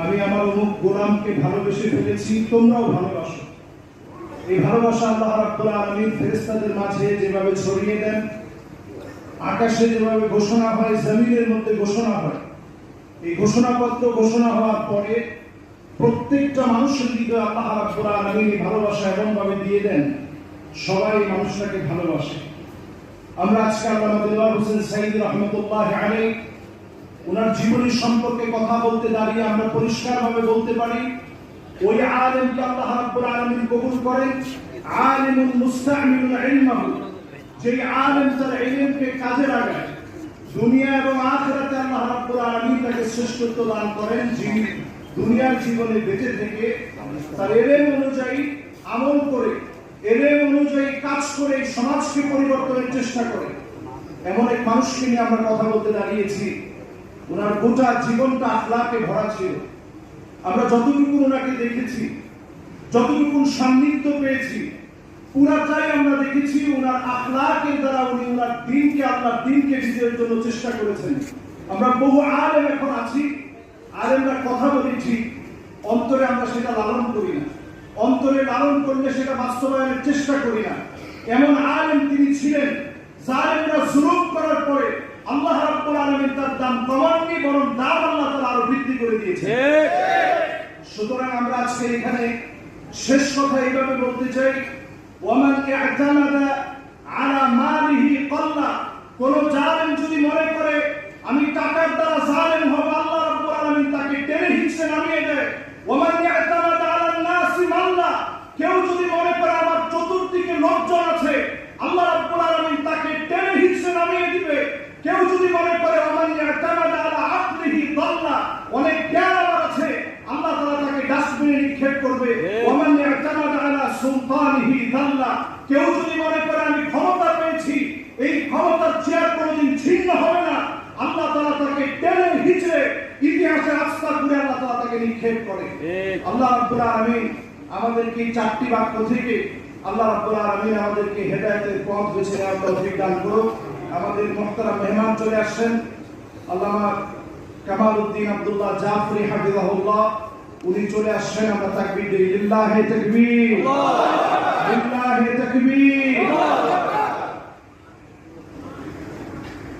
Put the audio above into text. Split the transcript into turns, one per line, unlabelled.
আমি আমার অমুক গোলামকে ভালোবেসে ফেলেছি, তোমরাও ভালোবাসো। এই ভালোবাসা মাঝে যেভাবে ছড়িয়ে দেন, আকাশে যেভাবে ঘোষণা হয়, জমিনের মধ্যে ঘোষণা হয়, এই ঘোষণাপত্র ঘোষণা হওয়ার পরে প্রত্যেকটা মানুষের দিকে আল্লাহ রাব্বুল আলামিন ভালোবাসা এমন ভাবে দিয়ে দেন, সবাই মানুষটাকে ভালোবাসে। আমরা আজকে আল্লামা দিলওয়ার হোসেন সাইদ রহমতুল্লাহ আলাই ওনার জীবনী সম্পর্কে কথা বলতে দাঁড়িয়ে আমরা পরিষ্কারভাবে বলতে পারি, ওই আলেমকে আল্লাহ রাব্বুল আলামিন কবুল করেন? আলিমুল মুস্তামিলুল ইলমাহু। যেই আলেম তার ইলমকে কাজে লাগায়, দুনিয়া এবং আখিরাতে আল্লাহ রাব্বুল আলামিন তাকে শ্রেষ্ঠত্ব দান করেন, যিনি দুনিয়ার জীবনে বেঁচে থেকে তার এলেম অনুযায়ী আমল করে এলেম অনুযায়ী কাজ করে সমাজকে পরিবর্তনের চেষ্টা করে। এমন এক মানুষকে নিয়ে আমরা কথা বলতে দাঁড়িয়েছি। ওনার গোটা জীবনটা আখলাকে ভরা ছিল। আমরা যতটুকু ওনাকে দেখেছি যতটুকু সান্নিধ্য পেয়েছি, পুরাটাই আমরা দেখেছি ওনার আখলাকের দ্বারা উনি ওনার দিনকে, আপনার দিনকে বিজয়ের জন্য চেষ্টা করেছেন। আমরা বহু আলেম এখন আছি। আলেমরা কথা বলি ঠিক, অন্তরে আমরা সেটা লালন করি না। অন্তরে লালন করলে সেটা বাস্তবায়নের চেষ্টা করি না। এমন আলেম তিনি ছিলেন, জালেমরা জুলুম করার পরে আল্লাহ রাব্বুল আলামিন তার দাম কমাননি, বরং দাম আল্লাহ তাআলা আরও বৃদ্ধি করে দিয়েছে সুতরাং আমরা আজকে এখানে শেষ কথা এইভাবে বলতে চাই। ওয়ামান ইআতামাদা আলা মালিহি কল্লা কোন জালেম যদি মনে করে আমি টাকার দ্বারা জালেম হব আল্লাহ রাব্বুল আলামিন তাকে টেনে হিঁচড়ে নামিয়ে দেয় ওমান ইআতামাদা আলা নাসি মাল্লা কেউ যদি মনে করে আমার চতুর্দিকে লোকজন আছে আল্লাহ রাব্বুল আলামিন তাকে টেনে হিঁচড়ে নামিয়ে দিবে কেউ যদি মনে করে ওমান ইআতামাদা আলা অনেক জ্ঞান আছে। আল্লাহ তাআলা তাকে ডাস্টবিনে নিক্ষেপ করবে। ওমান সুলতানিহি দাল্লা কেউ যদি মনে করে আমি ক্ষমতা পেয়েছি এই ক্ষমতার চেয়ার কোনোদিন ছিন্ন হবে না আল্লাহ তাআলা তাকে টেনে হিচড়ে ইতিহাসে আস্থা করে আল্লাহ তাআলা তাকে নিক্ষেপ করে। আল্লাহ রাব্বুল আলামিন আমাদেরকে এই চারটি বাক্য থেকে আল্লাহ রাব্বুল আলামিন আমাদেরকে হেদায়েতের পথ বেছে নেওয়ার তৌফিক দান করুক। আমাদের মহতারা মেহমান চলে আসছেন। আল্লামা কামাল উদ্দিন আব্দুল্লাহ জাফরি হাবিবাহুল্লাহ উনি চলে আসছেন আমরা তাকবীর দিই। লিল্লাহি তাকবীর। লিল্লাহি তাকবীর।